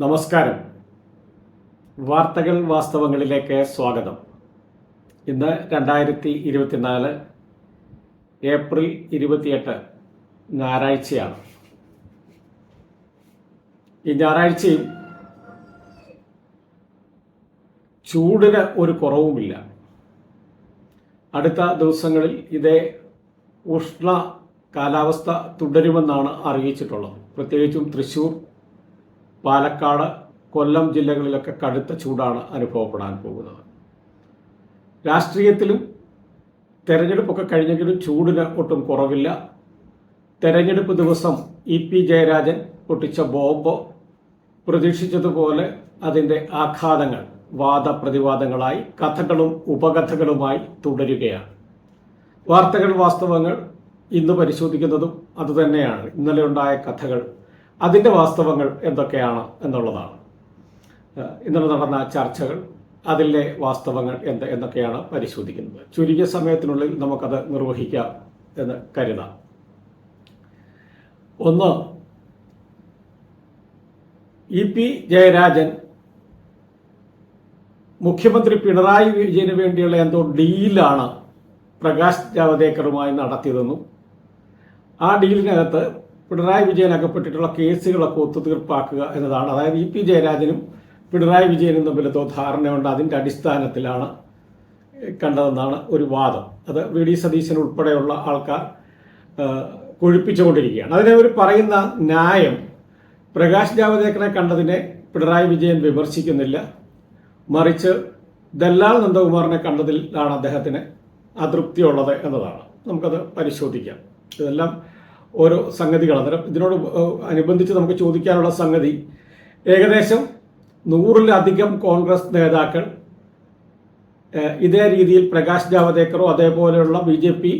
നമസ്കാരം. വാർത്തകൾ വാസ്തവങ്ങളിലേക്ക് സ്വാഗതം. ഇന്ന് രണ്ടായിരത്തി ഇരുപത്തിനാല് ഏപ്രിൽ ഇരുപത്തിയെട്ട് ഞായറാഴ്ചയാണ്. ഈ ഞായറാഴ്ചയും ചൂടിന് ഒരു കുറവുമില്ല. അടുത്ത ദിവസങ്ങളിൽ ഇതേ ഉഷ്ണ കാലാവസ്ഥ തുടരുമെന്നാണ് അറിയിച്ചിട്ടുള്ളത്. പ്രത്യേകിച്ചും തൃശ്ശൂർ പാലക്കാട് കൊല്ലം ജില്ലകളിലൊക്കെ കടുത്ത ചൂടാണ് അനുഭവപ്പെടാൻ പോകുന്നത്. രാഷ്ട്രീയത്തിലും തെരഞ്ഞെടുപ്പൊക്കെ കഴിഞ്ഞെങ്കിലും ചൂടിന് ഒട്ടും കുറവില്ല. തെരഞ്ഞെടുപ്പ് ദിവസം ഇ പി ജയരാജൻ പൊട്ടിച്ച ബോംബ് പ്രതീക്ഷിച്ചതുപോലെ അതിന്റെ ആഘാതങ്ങൾ വാദപ്രതിവാദങ്ങളായി കഥകളും ഉപകഥകളുമായി തുടരുകയാണ്. വാർത്തകൾ വാസ്തവങ്ങൾ ഇന്ന് പരിശോധിക്കുന്നതും അതുതന്നെയാണ്. ഇന്നലെ ഉണ്ടായ കഥകൾ അതിന്റെ വാസ്തവങ്ങൾ എന്തൊക്കെയാണ് എന്നുള്ളതാണ്. ഇന്നലെ നടന്ന ചർച്ചകൾ അതിലെ വാസ്തവങ്ങൾ എന്ത് എന്നൊക്കെയാണ് പരിശോധിക്കുന്നത്. ചുരുങ്ങിയ സമയത്തിനുള്ളിൽ നമുക്കത് നിർവഹിക്കാം എന്ന് കരുതാം. ഒന്ന് ഇ പി ജയരാജൻ മുഖ്യമന്ത്രി പിണറായി വിജയന് വേണ്ടിയുള്ള എന്തോ ഡീലാണ് പ്രകാശ് ജാവദേക്കറുമായി നടത്തിയതെന്നും ആ ഡീലിനകത്ത് പിണറായി വിജയൻ അകപ്പെട്ടിട്ടുള്ള കേസുകളൊക്കെ ഒത്തുതീർപ്പാക്കുക എന്നതാണ്. അതായത് ഇ പി ജയരാജനും പിണറായി വിജയനും തമ്മിൽ എന്തോ ധാരണയുണ്ട്. അതിന്റെ അടിസ്ഥാനത്തിലാണ് കണ്ടതെന്നാണ് ഒരു വാദം. അത് വി ഡി സതീശൻ ഉൾപ്പെടെയുള്ള ആൾക്കാർ കൊഴിപ്പിച്ചുകൊണ്ടിരിക്കുകയാണ്. അതിനെ അവർ പറയുന്ന ന്യായം പ്രകാശ് ജാവദേക്കറെ കണ്ടതിനെ പിണറായി വിജയൻ വിമർശിക്കുന്നില്ല. മറിച്ച് ദല്ലാൽ നന്ദകുമാറിനെ കണ്ടതിലാണ് അദ്ദേഹത്തിന് അതൃപ്തിയുള്ളത് എന്നതാണ്. നമുക്കത് പരിശോധിക്കാം. ഇതെല്ലാം ഓരോ സംഗതികൾ. അന്നേരം ഇതിനോട് അനുബന്ധിച്ച് നമുക്ക് ചോദിക്കാനുള്ള സംഗതി ഏകദേശം നൂറിലധികം കോൺഗ്രസ് നേതാക്കൾ ഇതേ രീതിയിൽ പ്രകാശ് ജാവദേക്കറോ അതേപോലെയുള്ള ബി ജെ പി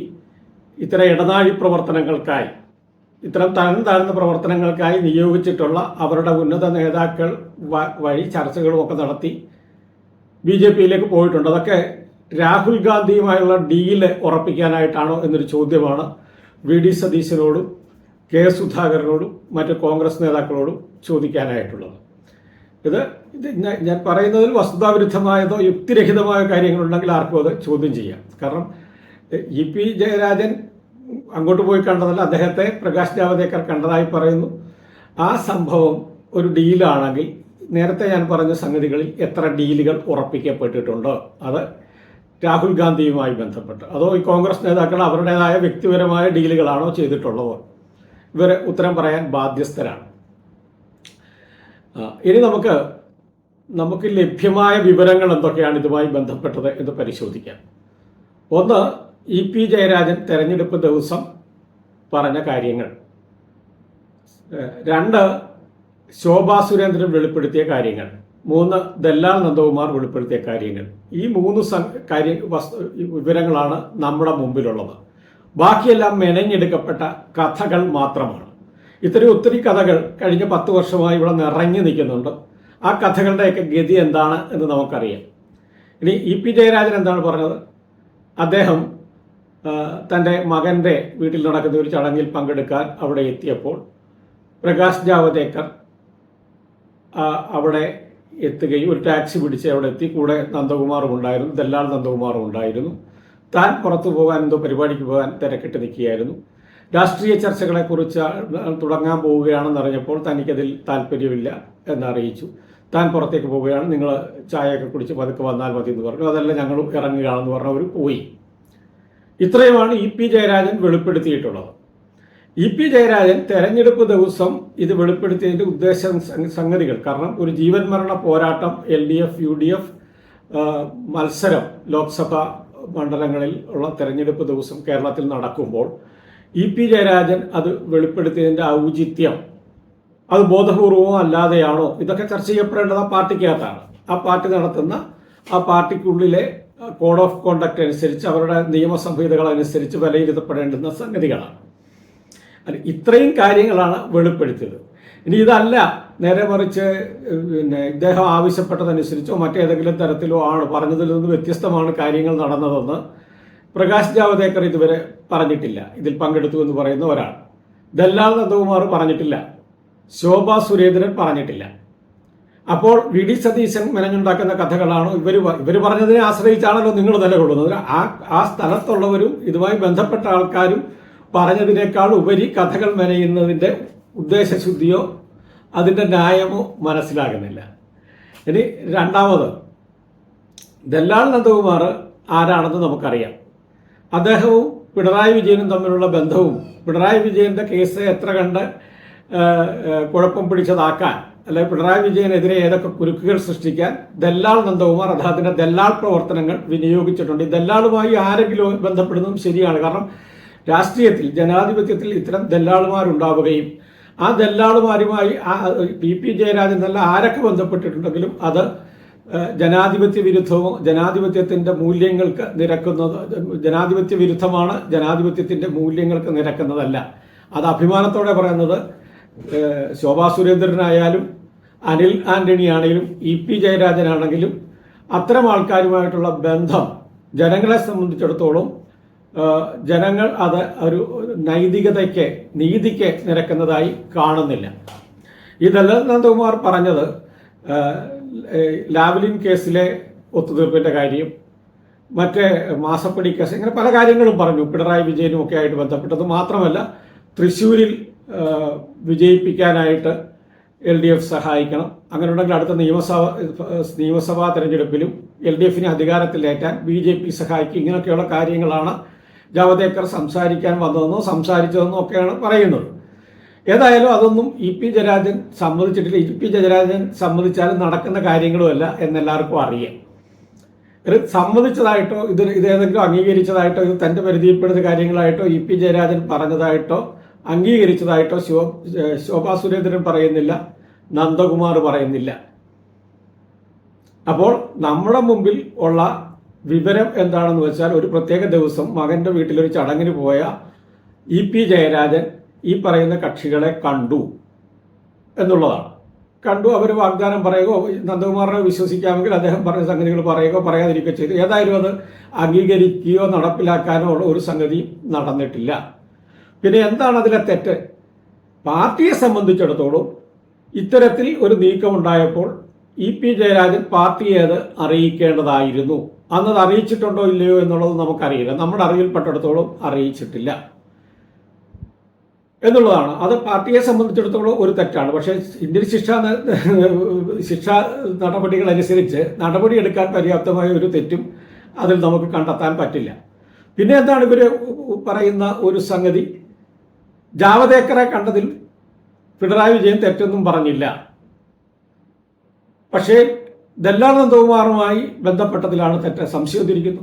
ഇത്തരം ഇടനാഴി പ്രവർത്തനങ്ങൾക്കായി ഇത്തരം താഴ്ന്ന താഴ്ന്ന പ്രവർത്തനങ്ങൾക്കായി നിയോഗിച്ചിട്ടുള്ള അവരുടെ ഉന്നത നേതാക്കൾ വഴി ചർച്ചകളും ഒക്കെ നടത്തി ബി ജെ പിയിലേക്ക് പോയിട്ടുണ്ട്. അതൊക്കെ രാഹുൽ ഗാന്ധിയുമായുള്ള ഡീൽ ഉറപ്പിക്കാനായിട്ടാണോ എന്നൊരു ചോദ്യമാണ്. വി ഡി സതീശനോടും കെ സുധാകരനോടും മറ്റ് കോൺഗ്രസ് നേതാക്കളോടും ചോദിക്കാനായിട്ടുള്ളത്. ഇത് ഇത് ഞാൻ- പറയുന്നതിൽ വസ്തുതാവിരുദ്ധമായതോ യുക്തിരഹിതമായ കാര്യങ്ങളുണ്ടെങ്കിൽ ആർക്കും അത് ചോദ്യം ചെയ്യാം. കാരണം ഇ പി ജയരാജൻ അങ്ങോട്ട് പോയി കണ്ടതല്ല അദ്ദേഹത്തെ പ്രകാശ് ജാവദേക്കർ കണ്ടതായി പറയുന്നു. ആ സംഭവം ഒരു ഡീലാണെങ്കിൽ നേരത്തെ ഞാൻ പറഞ്ഞ സംഗതികളിൽ എത്ര ഡീലുകൾ ഉറപ്പിക്കപ്പെട്ടിട്ടുണ്ട്. അത് രാഹുൽ ഗാന്ധിയുമായി ബന്ധപ്പെട്ട്. അതോ ഈ കോൺഗ്രസ് നേതാക്കൾ അവരുടേതായ വ്യക്തിപരമായ ഡീലുകളാണോ ചെയ്തിട്ടുള്ളത്? ഇവർ ഉത്തരം പറയാൻ ബാധ്യസ്ഥരാണ്. ഇനി നമുക്ക് നമുക്ക് ലഭ്യമായ വിവരങ്ങൾ എന്തൊക്കെയാണ് ഇതുമായി ബന്ധപ്പെട്ടത് എന്ന് പരിശോധിക്കാം. ഒന്ന് ഇ പി ജയരാജൻ തെരഞ്ഞെടുപ്പ് ദിവസം പറഞ്ഞ കാര്യങ്ങൾ. രണ്ട് ശോഭാ സുരേന്ദ്രൻ വെളിപ്പെടുത്തിയ കാര്യങ്ങൾ. മൂന്ന് ദല്ലാൽ നന്ദകുമാർ വെളിപ്പെടുത്തിയ കാര്യങ്ങൾ. ഈ മൂന്ന് കാര്യ വിവരങ്ങളാണ് നമ്മുടെ മുമ്പിലുള്ളത്. ബാക്കിയെല്ലാം മെനഞ്ഞെടുക്കപ്പെട്ട കഥകൾ മാത്രമാണ്. ഇത്രയും ഒത്തിരി കഥകൾ കഴിഞ്ഞ പത്ത് വർഷമായി ഇവിടെ നിറഞ്ഞു നിൽക്കുന്നുണ്ട്. ആ കഥകളുടെയൊക്കെ ഗതി എന്താണ് എന്ന് നമുക്കറിയാം. ഇനി ഇ പി ജയരാജൻ എന്താണ് പറഞ്ഞത്? അദ്ദേഹം തന്റെ മകന്റെ വീട്ടിൽ നടക്കുന്ന ഒരു ചടങ്ങിൽ പങ്കെടുക്കാൻ അവിടെ എത്തിയപ്പോൾ പ്രകാശ് ജാവദേക്കർ അവിടെ എത്തുകയും ഒരു ടാക്സി പിടിച്ച് അവിടെ എത്തി. കൂടെ നന്ദകുമാറും ഉണ്ടായിരുന്നു. ദല്ലാൽ നന്ദകുമാറും ഉണ്ടായിരുന്നു. താൻ പുറത്തു പോകാൻ എന്തോ പരിപാടിക്ക് പോകാൻ തിരക്കിട്ട് നിൽക്കുകയായിരുന്നു. രാഷ്ട്രീയ ചർച്ചകളെക്കുറിച്ച് തുടങ്ങാൻ പോവുകയാണെന്ന് അറിഞ്ഞപ്പോൾ തനിക്കതിൽ താല്പര്യമില്ല എന്നറിയിച്ചു താൻ പുറത്തേക്ക് പോവുകയാണ്. നിങ്ങൾ ചായയൊക്കെ കുടിച്ച് പതുക്കെ വന്നാൽ മതി എന്ന് പറഞ്ഞു. അതല്ല ഞങ്ങൾ ഇറങ്ങുകയാണെന്ന് പറഞ്ഞവർ പോയി. ഇത്രയുമാണ് ഇ പി ജയരാജൻ വെളിപ്പെടുത്തിയിട്ടുള്ളത്. ഇ പി ജയരാജൻ തെരഞ്ഞെടുപ്പ് ദിവസം ഇത് വെളിപ്പെടുത്തിയതിന്റെ ഉദ്ദേശം സംഗതികൾ കാരണം ഒരു ജീവൻ മരണ പോരാട്ടം L D F U D F മത്സരം ലോക്സഭ മണ്ഡലങ്ങളിൽ ഉള്ള തെരഞ്ഞെടുപ്പ് ദിവസം കേരളത്തിൽ നടക്കുമ്പോൾ ഇ പി ജയരാജൻ അത് വെളിപ്പെടുത്തിയതിന്റെ ഔചിത്യം അത് ബോധപൂർവമോ അല്ലാതെയാണോ? ഇതൊക്കെ ചർച്ച ചെയ്യപ്പെടേണ്ടത് ആ പാർട്ടിക്കകത്താണ്. ആ പാർട്ടി നടത്തുന്ന ആ പാർട്ടിക്കുള്ളിലെ കോഡ് ഓഫ് കോണ്ടക്ട് അനുസരിച്ച് അവരുടെ നിയമസംഹിതകൾ അനുസരിച്ച് വിലയിരുത്തപ്പെടേണ്ടുന്ന സംഗതികളാണ്. അല്ല, ഇത്രയും കാര്യങ്ങളാണ് വെളിപ്പെടുത്തിയത്. ഇനി ഇതല്ല നേരെ മറിച്ച് പിന്നെ ഇദ്ദേഹം ആവശ്യപ്പെട്ടതനുസരിച്ചോ മറ്റേതെങ്കിലും തരത്തിലോ ആണ് പറഞ്ഞതിൽ നിന്ന് വ്യത്യസ്തമാണ് കാര്യങ്ങൾ നടന്നതെന്ന് പ്രകാശ് ജാവദേക്കർ ഇതുവരെ പറഞ്ഞിട്ടില്ല. ഇതിൽ പങ്കെടുത്തു എന്ന് പറയുന്ന ഒരാൾ. ദല്ലാൽ നന്ദകുമാർ പറഞ്ഞിട്ടില്ല. ശോഭ സുരേന്ദ്രൻ പറഞ്ഞിട്ടില്ല. അപ്പോൾ വി ഡി സതീശൻ മെനഞ്ഞുണ്ടാക്കുന്ന കഥകളാണോ ഇവർ ഇവർ പറഞ്ഞതിനെ ആശ്രയിച്ചാണല്ലോ നിങ്ങൾ നിലകൊള്ളുന്നത്. ആ ആ സ്ഥലത്തുള്ളവരും ഇതുമായി ബന്ധപ്പെട്ട ആൾക്കാരും പറഞ്ഞതിനേക്കാൾ ഉപരി കഥകൾ മെനയുന്നതിന്റെ ഉദ്ദേശശുദ്ധിയോ അതിന്റെ ന്യായമോ മനസ്സിലാകുന്നില്ല. ഇനി രണ്ടാമത് ദല്ലാൾ നന്ദകുമാർ ആരാണെന്ന് നമുക്കറിയാം. അദ്ദേഹവും പിണറായി വിജയനും തമ്മിലുള്ള ബന്ധവും പിണറായി വിജയന്റെ കേസ് എത്ര കണ്ട് കുഴപ്പം പിടിച്ചതാക്കാൻ അല്ലെ പിണറായി വിജയനെതിരെ ഏതൊക്കെ കുരുക്കുകൾ സൃഷ്ടിക്കാൻ ദല്ലാൾ നന്ദകുമാർ അദ്ദേഹത്തിന്റെ ദല്ലാൾ പ്രവർത്തനങ്ങൾ വിനിയോഗിച്ചിട്ടുണ്ട്. ഈ ദല്ലാളുമായി ആരെങ്കിലും ബന്ധപ്പെടുന്നതും ശരിയാണ്. കാരണം രാഷ്ട്രീയത്തിൽ ജനാധിപത്യത്തിൽ ഇത്തരം ദല്ലാളുമാരുണ്ടാവുകയും ആ ദല്ലാളുമാരുമായി ആ പി പി ജയരാജൻ നല്ല ആരൊക്കെ ബന്ധപ്പെട്ടിട്ടുണ്ടെങ്കിലും അത് ജനാധിപത്യ വിരുദ്ധവും ജനാധിപത്യത്തിന്റെ മൂല്യങ്ങൾക്ക് നിരക്കുന്നത് ജനാധിപത്യ വിരുദ്ധമാണ് ജനാധിപത്യത്തിന്റെ മൂല്യങ്ങൾക്ക് നിരക്കുന്നതല്ല. അത് അഭിമാനത്തോടെ പറയുന്നത് ശോഭാ സുരേന്ദ്രനായാലും അനിൽ ആന്റണി ആണെങ്കിലും ഇ പി ജയരാജനാണെങ്കിലും അത്തരം ആൾക്കാരുമായിട്ടുള്ള ബന്ധം ജനങ്ങളെ സംബന്ധിച്ചിടത്തോളം ജനങ്ങൾ അത് ഒരു നൈതികതയ്ക്ക് നീതിക്ക് നിരക്കുന്നതായി കാണുന്നില്ല. ഇതല്ല നന്ദകുമാർ പറഞ്ഞത് ലാവലിൻ കേസിലെ ഒത്തുതീർപ്പിന്റെ കാര്യം മറ്റേ മാസപ്പടി കേസ് ഇങ്ങനെ പല കാര്യങ്ങളും പറഞ്ഞു. പിണറായി വിജയനും ഒക്കെ ആയിട്ട് ബന്ധപ്പെട്ടത് മാത്രമല്ല തൃശ്ശൂരിൽ വിജയിപ്പിക്കാനായിട്ട് എൽ ഡി എഫ് സഹായിക്കണം. അങ്ങനെ ഉണ്ടെങ്കിൽ അടുത്ത നിയമസഭ നിയമസഭാ തെരഞ്ഞെടുപ്പിലും എൽ ഡി എഫിനെ അധികാരത്തിലേറ്റാൻ ബി ജെ പി സഹായിക്കും. ഇങ്ങനെയൊക്കെയുള്ള കാര്യങ്ങളാണ് ജാവദേക്കർ സംസാരിക്കാൻ വന്നതെന്നോ സംസാരിച്ചതെന്നോ ഒക്കെയാണ് പറയുന്നത്. ഏതായാലും അതൊന്നും ഇ പി ജയരാജൻ സമ്മതിച്ചിട്ടില്ല. ഇ പി ജയരാജൻ സമ്മതിച്ചാലും നടക്കുന്ന കാര്യങ്ങളുമല്ല എന്നെല്ലാവർക്കും അറിയാം. ഇത് സമ്മതിച്ചതായിട്ടോ ഇത് ഇതേതെങ്കിലും അംഗീകരിച്ചതായിട്ടോ ഇത് തന്റെ പരിധിയിൽപ്പെടുന്ന കാര്യങ്ങളായിട്ടോ ഇ പി ജയരാജൻ പറഞ്ഞതായിട്ടോ അംഗീകരിച്ചതായിട്ടോ ശിവ ശോഭാ സുരേന്ദ്രൻ പറയുന്നില്ല നന്ദകുമാർ പറയുന്നില്ല. അപ്പോൾ നമ്മുടെ മുമ്പിൽ ഉള്ള വിവരം എന്താണെന്ന് വെച്ചാൽ ഒരു പ്രത്യേക ദിവസം മകന്റെ വീട്ടിലൊരു ചടങ്ങിന് പോയ ഇ പി ജയരാജൻ ഈ പറയുന്ന കക്ഷികളെ കണ്ടു എന്നുള്ളതാണ്. കണ്ടു അവർ വാഗ്ദാനം പറയുകയോ നന്ദകുമാറിനെ വിശ്വസിക്കാമെങ്കിൽ അദ്ദേഹം പറഞ്ഞ സംഗതികൾ പറയുകയോ പറയാതിരിക്കുകയോ ചെയ്തു. ഏതായാലും അത് അംഗീകരിക്കുകയോ നടപ്പിലാക്കാനോ ഉള്ള ഒരു സംഗതി നടന്നിട്ടില്ല. പിന്നെ എന്താണ് അതിലെ തെറ്റ്? പാർട്ടിയെ സംബന്ധിച്ചിടത്തോളം ഇത്തരത്തിൽ ഒരു നീക്കം ഉണ്ടായപ്പോൾ ഇ പി ജയരാജൻ പാർട്ടിയെ അത് അറിയിക്കേണ്ടതായിരുന്നു. അന്നത് അറിയിച്ചിട്ടുണ്ടോ ഇല്ലയോ എന്നുള്ളത് നമുക്കറിയില്ല. നമ്മുടെ അറിവിൽപ്പെട്ടിടത്തോളം അറിയിച്ചിട്ടില്ല. എന്നുള്ളതാണ്. അത് പാർട്ടിയെ സംബന്ധിച്ചിടത്തോളം ഒരു തെറ്റാണ്. പക്ഷേ ഇന്ത്യൻ ശിക്ഷ ശിക്ഷാ നടപടികൾ അനുസരിച്ച് നടപടിയെടുക്കാൻ പര്യാപ്തമായ ഒരു തെറ്റും അതിൽ നമുക്ക് കണ്ടെത്താൻ പറ്റില്ല. പിന്നെ എന്താണ് ഇവർ പറയുന്ന ഒരു സംഗതി? ജാവദേക്കറെ കണ്ടതിൽ പിണറായി വിജയൻ തെറ്റൊന്നും പറഞ്ഞില്ല. പക്ഷേ ദല്ലാൾ നന്ദകുമാറുമായി ബന്ധപ്പെട്ടതിലാണ് തെറ്റ് സംശയിച്ചിരിക്കുന്നു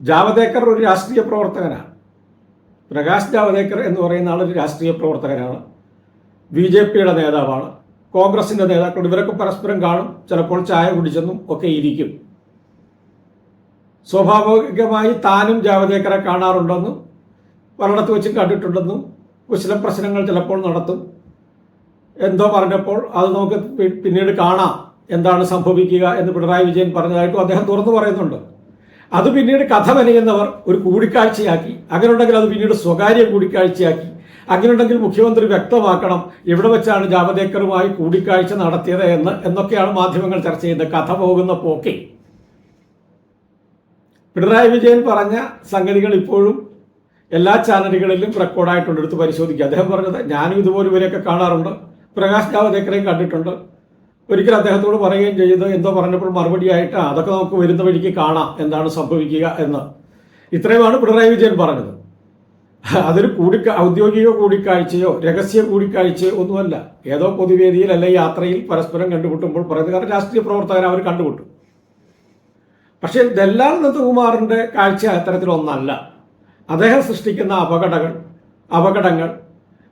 ജാവദേക്കർ ഒരു രാഷ്ട്രീയ പ്രവർത്തകനാണ്. പ്രകാശ് ജാവദേക്കർ എന്ന് പറയുന്ന ആളൊരു രാഷ്ട്രീയ പ്രവർത്തകനാണ്. ബി ജെ പിയുടെ നേതാവാണ്. കോൺഗ്രസിന്റെ നേതാക്കൾ ഇവരൊക്കെ പരസ്പരം കാണും. ചിലപ്പോൾ ചായ കുടിച്ചെന്നും ഒക്കെ ഇരിക്കും. സ്വാഭാവികമായി താനും ജാവദേക്കറെ കാണാറുണ്ടെന്നും ഒരിടത്ത് വെച്ച് കണ്ടിട്ടുണ്ടെന്നും കുശല പ്രശ്നങ്ങൾ ചിലപ്പോൾ നടത്തും. എന്തോ പറഞ്ഞപ്പോൾ അത് നമുക്ക് പിന്നീട് കാണാം. എന്താണ് സംഭവിക്കുക എന്ന് പിണറായി വിജയൻ പറഞ്ഞതായിട്ടും അദ്ദേഹം തുറന്നു പറയുന്നുണ്ട്. അത് പിന്നീട് കഥ മെനയുന്നവർ ഒരു കൂടിക്കാഴ്ചയാക്കി അങ്ങനെയുണ്ടെങ്കിൽ അത് പിന്നീട് സ്വകാര്യ കൂടിക്കാഴ്ചയാക്കി അങ്ങനെയുണ്ടെങ്കിൽ മുഖ്യമന്ത്രി വ്യക്തമാക്കണം എവിടെ വെച്ചാണ് ജാവദേക്കറുമായി കൂടിക്കാഴ്ച നടത്തിയത് എന്ന് എന്നൊക്കെയാണ് മാധ്യമങ്ങൾ ചർച്ച ചെയ്യുന്നത്. കഥ പോകുന്ന പോക്കെ. പിണറായി വിജയൻ പറഞ്ഞ സംഗതികൾ ഇപ്പോഴും എല്ലാ ചാനലുകളിലും റെക്കോർഡായിട്ടുണ്ട്. എടുത്ത് പരിശോധിക്കുക അദ്ദേഹം പറഞ്ഞത് ഞാനും ഇതുപോലെ ഇവരെയൊക്കെ കാണാറുണ്ട്. പ്രകാശ് ജാവദേക്കറെയും കണ്ടിട്ടുണ്ട്. ഒരിക്കൽ അദ്ദേഹത്തോട് പറയുകയും ചെയ്ത് എന്തോ പറഞ്ഞപ്പോൾ മറുപടിയായിട്ട് അതൊക്കെ നമുക്ക് വരുന്ന വഴിക്ക് കാണാം എന്താണ് സംഭവിക്കുക എന്ന്. ഇത്രയുമാണ് പിണറായി വിജയൻ പറഞ്ഞത്. അതൊരു കൂടിക്ക ഔദ്യോഗിക കൂടിക്കാഴ്ചയോ രഹസ്യ കൂടിക്കാഴ്ചയോ ഒന്നുമല്ല. ഏതോ പൊതുവേദിയിൽ അല്ലെ യാത്രയിൽ പരസ്പരം കണ്ടുമുട്ടുമ്പോൾ പറയുന്നത് കാരണം രാഷ്ട്രീയ പ്രവർത്തകർ അവർ കണ്ടുമുട്ടും. പക്ഷേ ദല്ലാൽ നന്ദകുമാറിന്റെ കാഴ്ച അത്തരത്തിലൊന്നല്ല അദ്ദേഹം സൃഷ്ടിക്കുന്ന അപകടങ്ങൾ അപകടങ്ങൾ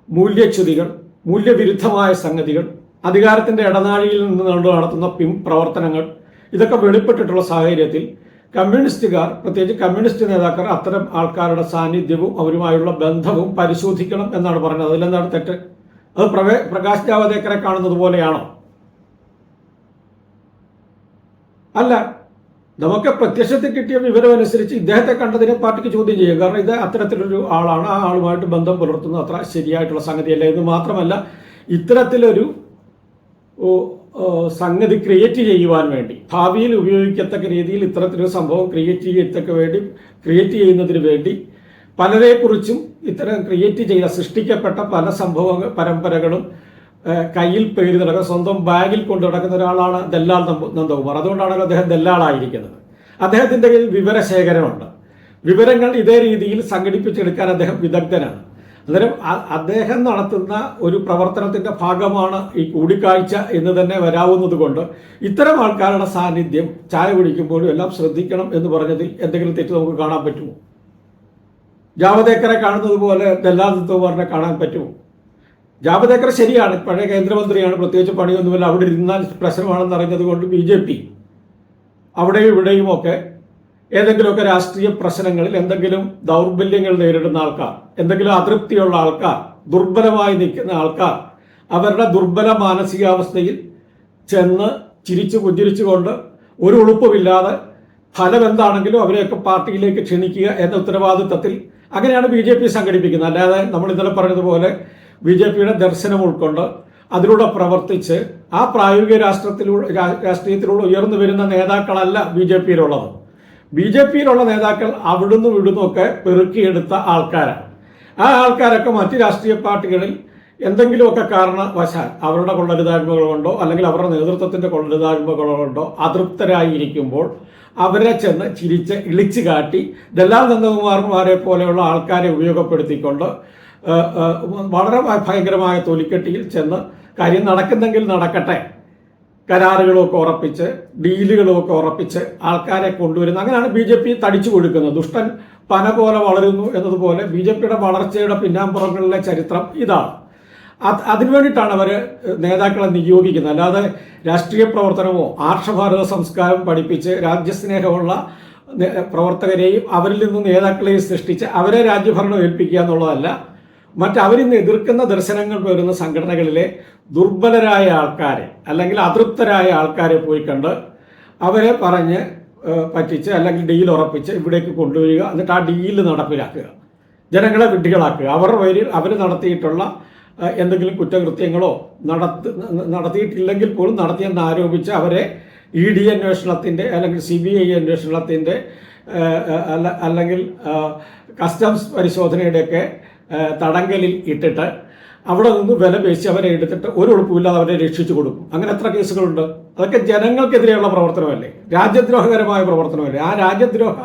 മൂല്യച്യുതികൾ മൂല്യവിരുദ്ധമായ സംഗതികൾ അധികാരത്തിന്റെ ഇടനാഴിയിൽ നിന്ന് കൊണ്ട് നടത്തുന്ന പിം പ്രവർത്തനങ്ങൾ ഇതൊക്കെ വെളിപ്പെട്ടിട്ടുള്ള സാഹചര്യത്തിൽ കമ്മ്യൂണിസ്റ്റുകാർ പ്രത്യേകിച്ച് കമ്മ്യൂണിസ്റ്റ് നേതാക്കൾ അത്തരം ആൾക്കാരുടെ സാന്നിധ്യവും അവരുമായുള്ള ബന്ധവും പരിശോധിക്കണം എന്നാണ് പറഞ്ഞത്. അതിലെന്താണ് തെറ്റ്? അത് പ്രവേ പ്രകാശ് ജാവദേക്കറെ കാണുന്നത് പോലെയാണോ? അല്ല നമുക്ക് പ്രത്യക്ഷത്തിൽ കിട്ടിയ വിവരം അനുസരിച്ച് ഇദ്ദേഹത്തെ കണ്ടതിനെ പാർട്ടിക്ക് ചോദ്യം ചെയ്യുക. കാരണം ഇത് അത്തരത്തിലൊരു ആളാണ്. ആ ആളുമായിട്ട് ബന്ധം പുലർത്തുന്നത് അത്ര ശരിയായിട്ടുള്ള സംഗതിയല്ല. എന്ന് മാത്രമല്ല ഇത്തരത്തിലൊരു സംഗതി ക്രിയേറ്റ് ചെയ്യുവാൻ വേണ്ടി. ഭാവിയിൽ ഉപയോഗിക്കത്തക്ക രീതിയിൽ ഇത്തരത്തിലൊരു സംഭവം ക്രിയേറ്റ് ചെയ്യത്തക്ക വേണ്ടി ക്രിയേറ്റ് ചെയ്യുന്നതിന് വേണ്ടി പലരെക്കുറിച്ചും ഇത്തരം ക്രിയേറ്റ് ചെയ്ത സൃഷ്ടിക്കപ്പെട്ട പല സംഭവ പരമ്പരകളും കയ്യിൽ പേര് നടക്കുന്ന സ്വന്തം ബാഗിൽ കൊണ്ടു നടക്കുന്ന ഒരാളാണ് ദല്ലാൽ നന്ദകുമാർ. അതുകൊണ്ടാണല്ലോ അദ്ദേഹം ദല്ലാളായിരിക്കുന്നത്. അദ്ദേഹത്തിന്റെ കയ്യിൽ വിവരശേഖരമുണ്ട്. വിവരങ്ങൾ ഇതേ രീതിയിൽ സംഘടിപ്പിച്ചെടുക്കാൻ അദ്ദേഹം വിദഗ്ധനാണ്. അന്നേരം അദ്ദേഹം നടത്തുന്ന ഒരു പ്രവർത്തനത്തിന്റെ ഭാഗമാണ് ഈ കൂടിക്കാഴ്ച എന്ന് തന്നെ വരാവുന്നത് കൊണ്ട് ഇത്തരം ആൾക്കാരുടെ സാന്നിധ്യം ചായ കുടിക്കുമ്പോഴും എല്ലാം ശ്രദ്ധിക്കണം എന്ന് പറഞ്ഞതിൽ എന്തെങ്കിലും തെറ്റ് നമുക്ക് കാണാൻ പറ്റുമോ? ജാവദേക്കറെ കാണുന്നത് പോലെ ദല്ലാദിത്വമാറിനെ കാണാൻ പറ്റുമോ? ജാവദേക്കർ ശരിയാണ് പഴയ കേന്ദ്രമന്ത്രിയാണ് പ്രത്യേകിച്ച് പണിയൊന്നുമില്ല അവിടെ ഇരുന്നാൽ പ്രശ്നമാണെന്ന് അറിഞ്ഞത് കൊണ്ട് ബി ജെ പി അവിടെയും ഇവിടെയും ഒക്കെ ഏതെങ്കിലുമൊക്കെ രാഷ്ട്രീയ പ്രശ്നങ്ങളിൽ എന്തെങ്കിലും ദൗർബല്യങ്ങൾ നേരിടുന്ന ആൾക്കാർ എന്തെങ്കിലും അതൃപ്തിയുള്ള ആൾക്കാർ ദുർബലമായി നിൽക്കുന്ന ആൾക്കാർ അവരുടെ ദുർബല മാനസികാവസ്ഥയിൽ ചെന്ന് ചിരിച്ചു പുഞ്ചിരിച്ചുകൊണ്ട് ഒരു ഉളുപ്പുമില്ലാതെ ഫലം എന്താണെങ്കിലും അവരെയൊക്കെ പാർട്ടിയിലേക്ക് ക്ഷണിക്കുക എന്ന ഉത്തരവാദിത്തത്തിൽ അങ്ങനെയാണ് ബി ജെ പി സംഘടിപ്പിക്കുന്നത്. അല്ലാതെ നമ്മൾ ഇന്നലെ പറഞ്ഞതുപോലെ ബി ജെ പിയുടെ ദർശനം ഉൾക്കൊണ്ട് അതിലൂടെ പ്രവർത്തിച്ച് ആ പ്രായോഗിക രാഷ്ട്രത്തിലൂടെ രാഷ്ട്രീയത്തിലൂടെ ഉയർന്നു വരുന്ന നേതാക്കളല്ല ബി ജെ പിയിലുള്ളത്. ബി ജെ പിയിലുള്ള നേതാക്കൾ അവിടുന്ന് ഇവിടുന്നും ഒക്കെ പെറുക്കിയെടുത്ത ആൾക്കാരാണ്. ആ ആൾക്കാരൊക്കെ മറ്റ് രാഷ്ട്രീയ പാർട്ടികളിൽ എന്തെങ്കിലുമൊക്കെ കാരണവശാൽ അവരുടെ കൊള്ളരുതായ്മകൾ കൊണ്ടോ അല്ലെങ്കിൽ അവരുടെ നേതൃത്വത്തിന്റെ കൊള്ളരുതായ്മകൾ കൊണ്ടോ അതൃപ്തരായിരിക്കുമ്പോൾ അവരെ ചെന്ന് ചിരിച്ച് ഇളിച്ചു കാട്ടി ദല്ലാൽ നന്ദകുമാർമാരെ പോലെയുള്ള ആൾക്കാരെ ഉപയോഗപ്പെടുത്തിക്കൊണ്ട് വളരെ ഭയങ്കരമായ തൊലിക്കെട്ടിയിൽ ചെന്ന് കാര്യം നടക്കുന്നെങ്കിൽ നടക്കട്ടെ കരാറുകളൊക്കെ ഉറപ്പിച്ച് ഡീലുകളൊക്കെ ഉറപ്പിച്ച് ആൾക്കാരെ കൊണ്ടുവരുന്നത് അങ്ങനെയാണ് ബി ജെ പി തടിച്ചു കൊടുക്കുന്നത്. ദുഷ്ടൻ പന പോലെ വളരുന്നു എന്നതുപോലെ ബി ജെ പിയുടെ വളർച്ചയുടെ പിന്നാമ്പുറങ്ങളിലെ ചരിത്രം ഇതാണ്. അത് അതിനു വേണ്ടിയിട്ടാണ് അവർ നേതാക്കളെ നിയോഗിക്കുന്നത്. അല്ലാതെ രാഷ്ട്രീയ പ്രവർത്തനമോ ആർഷഭാരത സംസ്കാരം പഠിപ്പിച്ച് രാജ്യസ്നേഹമുള്ള പ്രവർത്തകരെയും അവരിൽ നിന്ന് നേതാക്കളെയും സൃഷ്ടിച്ച് അവരെ രാജ്യഭരണം ഏൽപ്പിക്കുക എന്നുള്ളതല്ല. മറ്റ് അവരിന്ന് എതിർക്കുന്ന ദർശനങ്ങൾ വരുന്ന സംഘടനകളിലെ ദുർബലരായ ആൾക്കാരെ അല്ലെങ്കിൽ അതൃപ്തരായ ആൾക്കാരെ പോയി കണ്ട് അവരെ പറഞ്ഞ് പറ്റിച്ച് അല്ലെങ്കിൽ ഡീൽ ഉറപ്പിച്ച് ഇവിടേക്ക് കൊണ്ടുവരിക. എന്നിട്ട് ആ ഡീൽ നടപ്പിലാക്കുക. ജനങ്ങളെ വിഡ്ഢികളാക്കുക. അവർ വരി അവർ നടത്തിയിട്ടുള്ള എന്തെങ്കിലും കുറ്റകൃത്യങ്ങളോ നടത്തി നടത്തിയിട്ടില്ലെങ്കിൽ പോലും നടത്തിയെന്ന് ആരോപിച്ച് അവരെ ഇ ഡി അന്വേഷണത്തിന്റെ അല്ലെങ്കിൽ സി ബി ഐ അന്വേഷണത്തിന്റെ അല്ല അല്ലെങ്കിൽ കസ്റ്റംസ് പരിശോധനയുടെയൊക്കെ തടങ്കലിൽ ഇട്ടിട്ട് അവിടെ നിന്ന് വില പേശി അവരെ എടുത്തിട്ട് ഒരു ഉറപ്പുമില്ലാതെ അവരെ രക്ഷിച്ചു കൊടുക്കും. അങ്ങനെ എത്ര കേസുകളുണ്ട്? അതൊക്കെ ജനങ്ങൾക്കെതിരെയുള്ള പ്രവർത്തനമല്ലേ? രാജ്യദ്രോഹകരമായ പ്രവർത്തനമല്ലേ? ആ രാജ്യദ്രോഹ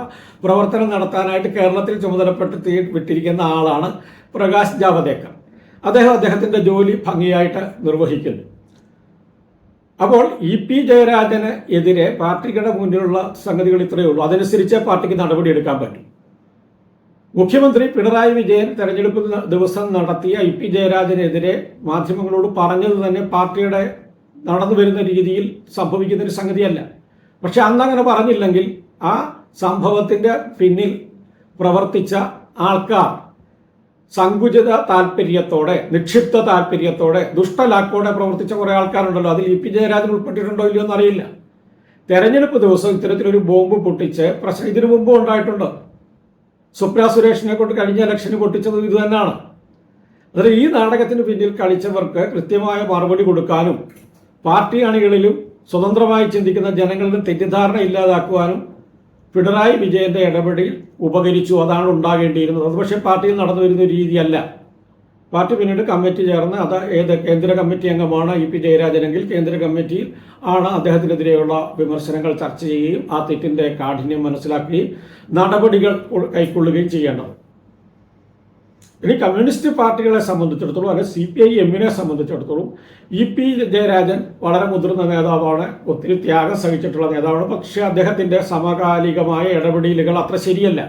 പ്രവർത്തനം നടത്താനായിട്ട് കേരളത്തിൽ ചുമതലപ്പെടുത്തി വിട്ടിരിക്കുന്ന ആളാണ് പ്രകാശ് ജാവദേക്കർ. അദ്ദേഹം അദ്ദേഹത്തിന്റെ ജോലി ഭംഗിയായിട്ട് നിർവഹിക്കുന്നു. അപ്പോൾ ഇ പി ജയരാജന് എതിരെ പാർട്ടിയുടെ മുന്നിലുള്ള സംഗതികൾ ഇത്രയേ ഉള്ളൂ. അതനുസരിച്ചേ പാർട്ടിക്ക് നടപടിയെടുക്കാൻ പറ്റും. മുഖ്യമന്ത്രി പിണറായി വിജയൻ തെരഞ്ഞെടുപ്പ് ദിവസം നടത്തിയ ഇ പി ജയരാജനെതിരെ മാധ്യമങ്ങളോട് പറഞ്ഞത് തന്നെ പാർട്ടിയുടെ നടന്നു വരുന്ന രീതിയിൽ സംഭവിക്കുന്ന ഒരു സംഗതിയല്ല. പക്ഷെ അന്ന് അങ്ങനെ പറഞ്ഞില്ലെങ്കിൽ ആ സംഭവത്തിന്റെ പിന്നിൽ പ്രവർത്തിച്ച ആൾക്കാർ സങ്കുചിത താല്പര്യത്തോടെ നിക്ഷിപ്ത താല്പര്യത്തോടെ ദുഷ്ടലാക്കോടെ പ്രവർത്തിച്ച കുറെ ആൾക്കാരുണ്ടല്ലോ. അതിൽ ഇ പി ജയരാജൻ ഉൾപ്പെട്ടിട്ടുണ്ടോ ഇല്ലയോ എന്നറിയില്ല തെരഞ്ഞെടുപ്പ് ദിവസം ഇത്തരത്തിലൊരു ബോംബ് പൊട്ടിച്ച് പ്രശ്നം ഇതിനു മുമ്പ് ഉണ്ടായിട്ടുണ്ട്. സ്വപ്ന സുരേഷിനെ കൊണ്ട് കഴിഞ്ഞ ഇലക്ഷന് പൊട്ടിച്ചത് ഇത് തന്നെയാണ്. അതായത് ഈ നാടകത്തിന് പിന്നിൽ കളിച്ചവർക്ക് കൃത്യമായ മറുപടി കൊടുക്കാനും പാർട്ടി അണികളിലും സ്വതന്ത്രമായി ചിന്തിക്കുന്ന ജനങ്ങളിലും തെറ്റിദ്ധാരണ ഇല്ലാതാക്കുവാനും പിണറായി വിജയന്റെ ഇടപെടൽ ഉപകരിച്ചു അതാണ് ഉണ്ടാകേണ്ടിയിരുന്നത്. അത് പക്ഷേ പാർട്ടിയിൽ നടന്നു വരുന്ന രീതിയല്ല. പാർട്ടി പിന്നീട് കമ്മിറ്റി ചേർന്ന് അത് ഏത് കേന്ദ്ര കമ്മിറ്റി അംഗമാണ് ഇ പി ജയരാജനെങ്കിൽ കേന്ദ്ര കമ്മിറ്റിയിൽ ആണ് അദ്ദേഹത്തിനെതിരെയുള്ള വിമർശനങ്ങൾ ചർച്ച ചെയ്യുകയും ആ തെറ്റിന്റെ കാഠിന്യം മനസ്സിലാക്കുകയും നടപടികൾ കൈക്കൊള്ളുകയും ചെയ്യേണ്ടത്. ഇനി കമ്മ്യൂണിസ്റ്റ് പാർട്ടികളെ സംബന്ധിച്ചിടത്തോളം അല്ലെങ്കിൽ സി പി ഐ എമ്മിനെ സംബന്ധിച്ചിടത്തോളം ഇ പി ജയരാജൻ വളരെ മുതിർന്ന നേതാവാണ് ഒത്തിരി ത്യാഗം സഹിച്ചിട്ടുള്ള നേതാവാണ്. പക്ഷേ അദ്ദേഹത്തിന്റെ സമകാലികമായ ഇടപെടലുകൾ അത്ര ശരിയല്ല.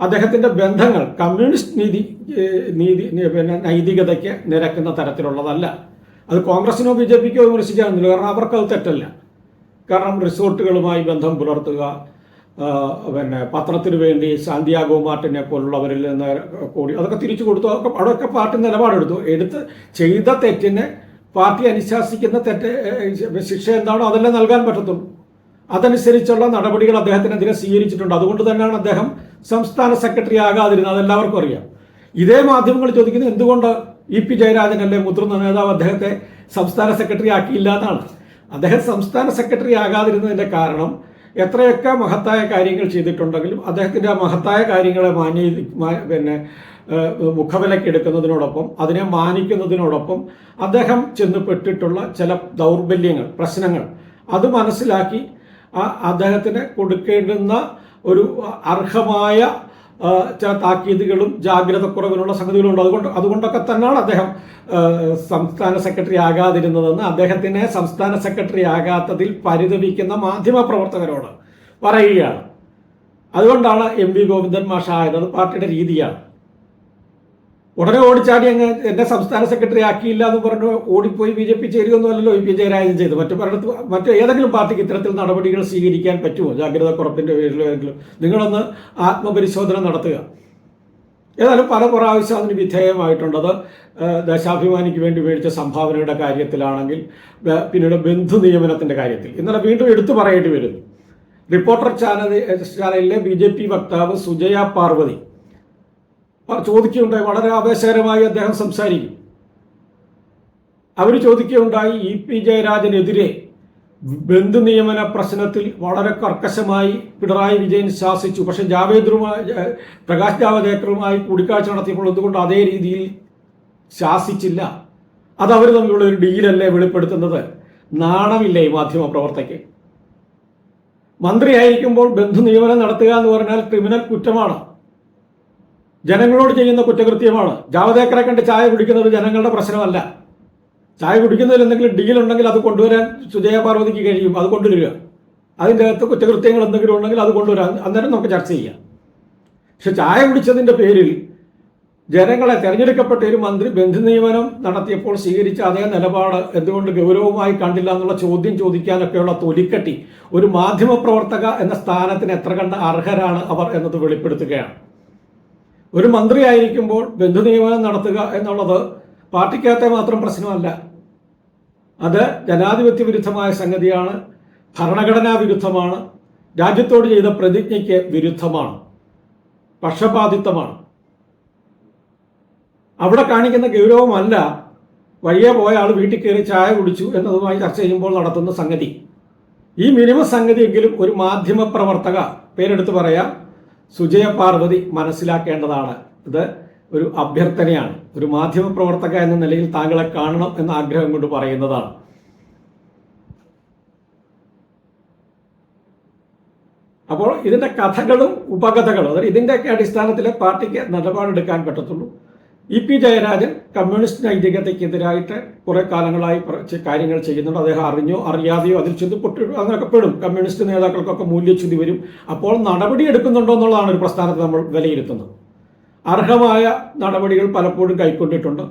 അദ്ദേഹത്തിന്റെ ബന്ധങ്ങൾ കമ്മ്യൂണിസ്റ്റ് നീതി നീതി പിന്നെ നൈതികതയ്ക്ക് നിരക്കുന്ന തരത്തിലുള്ളതല്ല. അത് കോൺഗ്രസിനോ ബി ജെ പിക്കോ വിമർശിക്കാനൊന്നുമില്ല. കാരണം അവർക്കത് തെറ്റല്ല. കാരണം റിസോർട്ടുകളുമായി ബന്ധം പുലർത്തുക പിന്നെ പത്രത്തിന് വേണ്ടി സാന്തിയാഗോ മാർട്ടിനെ പോലുള്ളവരിൽ നിന്ന് കൂടി അതൊക്കെ തിരിച്ചു കൊടുത്തു. അതൊക്കെ അവിടെയൊക്കെ പാർട്ടി നിലപാടെടുത്തു. എടുത്ത് ചെയ്ത തെറ്റിനെ പാർട്ടി അനുശാസിക്കുന്ന തെറ്റ് ശിക്ഷ എന്താണോ അതെല്ലാം നൽകാൻ പറ്റത്തുള്ളൂ. അതനുസരിച്ചുള്ള നടപടികൾ അദ്ദേഹത്തിനെതിരെ സ്വീകരിച്ചിട്ടുണ്ട്. അതുകൊണ്ട് തന്നെയാണ് അദ്ദേഹം സംസ്ഥാന സെക്രട്ടറി ആകാതിരുന്നു അതെല്ലാവർക്കും അറിയാം. ഇതേ മാധ്യമങ്ങൾ ചോദിക്കുന്നത് എന്തുകൊണ്ട് ഇ പി ജയരാജനല്ലേ മുതിർന്ന നേതാവ് അദ്ദേഹത്തെ സംസ്ഥാന സെക്രട്ടറി ആക്കിയില്ല എന്നാണ്. അദ്ദേഹം സംസ്ഥാന സെക്രട്ടറി ആകാതിരുന്നതിന്റെ കാരണം എത്രയൊക്കെ മഹത്തായ കാര്യങ്ങൾ ചെയ്തിട്ടുണ്ടെങ്കിലും അദ്ദേഹത്തിന്റെ ആ മഹത്തായ കാര്യങ്ങളെ മാന്യ പിന്നെ മുഖവിലക്കെടുക്കുന്നതിനോടൊപ്പം അതിനെ മാനിക്കുന്നതിനോടൊപ്പം അദ്ദേഹം ചെന്നുപെട്ടിട്ടുള്ള ചില ദൗർബല്യങ്ങൾ പ്രശ്നങ്ങൾ അത് മനസ്സിലാക്കി അദ്ദേഹത്തിന് കൊടുക്കേണ്ടുന്ന ഒരു അർഹമായ താക്കീതുകളും ജാഗ്രത കുറവിലുള്ള സംഗതികളുണ്ട്. അതുകൊണ്ട് അതുകൊണ്ടൊക്കെ തന്നെയാണ് അദ്ദേഹം സംസ്ഥാന സെക്രട്ടറി ആകാതിരുന്നതെന്ന് അദ്ദേഹത്തിനെ സംസ്ഥാന സെക്രട്ടറി ആകാത്തതിൽ പരിതപിക്കുന്ന മാധ്യമ പ്രവർത്തകരോട് പറയുകയാണ്. അതുകൊണ്ടാണ് എം വി ഗോവിന്ദൻ മാഷ ആയത് അത് പാർട്ടിയുടെ രീതിയാണ്. ഉടനെ ഓടിച്ചാടി അങ്ങ് എന്നെ സംസ്ഥാന സെക്രട്ടറി ആക്കിയില്ല എന്ന് പറഞ്ഞു ഓടിപ്പോയി ബി ജെ പി ചേരുകയൊന്നുമല്ലല്ലോ പി ജയരാജൻ ചെയ്ത്. മറ്റു പലയിടത്ത് മറ്റു ഏതെങ്കിലും പാർട്ടിക്ക് ഇത്തരത്തിൽ നടപടികൾ സ്വീകരിക്കാൻ പറ്റുമോ? ജാഗ്രത കുറപ്പിന്റെ പേരിലോ ഏതെങ്കിലും നിങ്ങളൊന്ന് ആത്മപരിശോധന നടത്തുക. ഏതായാലും പല പ്രാവശ്യം അതിന് വിധേയമായിട്ടുള്ളത് ഏഹ്, ദേശാഭിമാനിക്ക് വേണ്ടി മേടിച്ച സംഭാവനയുടെ കാര്യത്തിലാണെങ്കിൽ പിന്നീട് ബന്ധു നിയമനത്തിന്റെ കാര്യത്തിൽ. ഇന്നലെ വീണ്ടും എടുത്തു പറയേണ്ടി വരുന്നു. റിപ്പോർട്ടർ ചാനൽ ചാനലിലെ ബി ജെ പി വക്താവ് സുജയ പാർവതി ചോദിക്കുകയുണ്ടായി. വളരെ ആവേശകരമായി അദ്ദേഹം സംസാരിക്കും. അവർ ചോദിക്കുകയുണ്ടായി ഇ പി ജയരാജനെതിരെ ബന്ധു നിയമന പ്രശ്നത്തിൽ വളരെ കർക്കശമായി പിണറായി വിജയൻ ശാസിച്ചു. പക്ഷെ ജാവേദറുമായി പ്രകാശ് ജാവദേക്കറുമായി കൂടിക്കാഴ്ച നടത്തിയപ്പോൾ എന്തുകൊണ്ട് അതേ രീതിയിൽ ശാസിച്ചില്ല? അത് അവർ തമ്മിലുള്ള ഒരു ഡീലല്ലേ വെളിപ്പെടുത്തുന്നത്? നാണമില്ല ഈ മാധ്യമ പ്രവർത്തകയ്ക്ക് മന്ത്രിയായിരിക്കുമ്പോൾ ബന്ധു നിയമനം നടത്തുക എന്ന് പറഞ്ഞാൽ ക്രിമിനൽ കുറ്റമാണ്. ജനങ്ങളോട് ചെയ്യുന്ന കുറ്റകൃത്യമാണ്. ജാവദേക്കറെ കണ്ട് ചായ കുടിക്കുന്നത് ജനങ്ങളുടെ പ്രശ്നമല്ല. ചായ കുടിക്കുന്നതിൽ എന്തെങ്കിലും ഡീൽ ഉണ്ടെങ്കിൽ അത് കൊണ്ടുവരാൻ സുജയ പാർവതിക്ക് കഴിയും. അത് കൊണ്ടുവരിക. അതിന്റെ അകത്ത് കുറ്റകൃത്യങ്ങൾ എന്തെങ്കിലും ഉണ്ടെങ്കിൽ അത് കൊണ്ടുവരാൻ അന്നേരം നമുക്ക് ചർച്ച ചെയ്യാം. പക്ഷെ ചായ കുടിച്ചതിന്റെ പേരിൽ ജനങ്ങളെ തെരഞ്ഞെടുക്കപ്പെട്ട ഒരു മന്ത്രി ബന്ധു നിയമനം നടത്തിയപ്പോൾ സ്വീകരിച്ച അതേ നിലപാട് എന്തുകൊണ്ട് ഗൗരവമായി കണ്ടില്ല എന്നുള്ള ചോദ്യം ചോദിക്കാനൊക്കെയുള്ള തൊലിക്കട്ടി ഒരു മാധ്യമപ്രവർത്തക എന്ന സ്ഥാനത്തിന് എത്ര കണ്ട അർഹരാണ് അവർ എന്നത് വെളിപ്പെടുത്തുകയാണ്. ഒരു മന്ത്രി ആയിരിക്കുമ്പോൾ ബന്ധു നിയമനം നടത്തുക എന്നുള്ളത് പാർട്ടിക്കകത്തെ മാത്രം പ്രശ്നമല്ല. അത് ജനാധിപത്യ വിരുദ്ധമായ സംഗതിയാണ് ഭരണഘടനാ വിരുദ്ധമാണ് രാജ്യത്തോട് ചെയ്ത പ്രതിജ്ഞയ്ക്ക് വിരുദ്ധമാണ് പക്ഷപാതിത്വമാണ്. അവിടെ കാണിക്കുന്ന ഗൗരവമല്ല വഴിയെ പോയ ആൾ വീട്ടിൽ കയറി ചായ കുടിച്ചു എന്നതുമായി ചർച്ച ചെയ്യുമ്പോൾ നടത്തുന്ന സംഗതി. ഈ മിനിമം സംഗതിയെങ്കിലും ഒരു മാധ്യമ പ്രവർത്തക പേരെടുത്ത് പറയാം സുജയ പാർവതി മനസ്സിലാക്കേണ്ടതാണ്. ഇത് ഒരു അഭ്യർത്ഥനയാണ്. ഒരു മാധ്യമ പ്രവർത്തക എന്ന നിലയിൽ താങ്കളെ കാണണം എന്ന ആഗ്രഹം കൊണ്ട് പറയുന്നതാണ്. അപ്പോൾ ഇതിന്റെ കഥകളും ഉപകഥകളും അതായത് ഇതിന്റെയൊക്കെ അടിസ്ഥാനത്തിലെ പാർട്ടിക്ക് നിലപാടെടുക്കാൻ പറ്റത്തുള്ളൂ. ഇ പി ജയരാജൻ കമ്മ്യൂണിസ്റ്റ് നൈതികതയ്ക്കെതിരായിട്ട് കുറെ കാലങ്ങളായി കാര്യങ്ങൾ ചെയ്യുന്നുണ്ട്. അദ്ദേഹം അറിഞ്ഞോ അറിയാതെയോ അതിൽ ചെന്ന് പൊട്ടി അങ്ങനെയൊക്കെ പെടും. കമ്മ്യൂണിസ്റ്റ് നേതാക്കൾക്കൊക്കെ മൂല്യച്യുതി വരും. അപ്പോൾ നടപടി എടുക്കുന്നുണ്ടോ എന്നുള്ളതാണ് ഒരു പ്രസ്ഥാനത്തെ നമ്മൾ വിലയിരുത്തുന്നത്. അർഹമായ നടപടികൾ പലപ്പോഴും കൈക്കൊണ്ടിട്ടുണ്ട്.